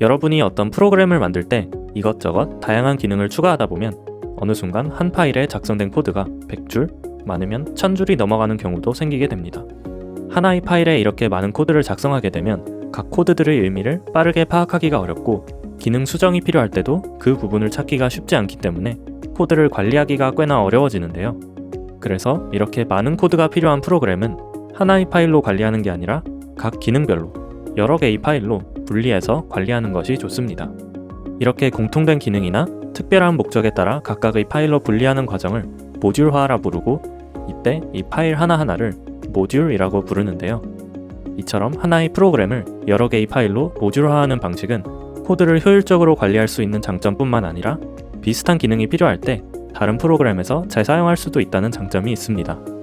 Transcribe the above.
여러분이 어떤 프로그램을 만들 때 이것저것 다양한 기능을 추가하다 보면 어느 순간 한 파일에 작성된 코드가 100줄, 많으면 1000줄이 넘어가는 경우도 생기게 됩니다. 하나의 파일에 이렇게 많은 코드를 작성하게 되면 각 코드들의 의미를 빠르게 파악하기가 어렵고 기능 수정이 필요할 때도 그 부분을 찾기가 쉽지 않기 때문에 코드를 관리하기가 꽤나 어려워지는데요. 그래서 이렇게 많은 코드가 필요한 프로그램은 하나의 파일로 관리하는 게 아니라 각 기능별로 여러 개의 파일로 분리해서 관리하는 것이 좋습니다. 이렇게 공통된 기능이나 특별한 목적에 따라 각각의 파일로 분리하는 과정을 모듈화라 부르고 이때 이 파일 하나하나를 모듈이라고 부르는데요. 이처럼 하나의 프로그램을 여러 개의 파일로 모듈화하는 방식은 코드를 효율적으로 관리할 수 있는 장점뿐만 아니라 비슷한 기능이 필요할 때 다른 프로그램에서 재사용할 수도 있다는 장점이 있습니다.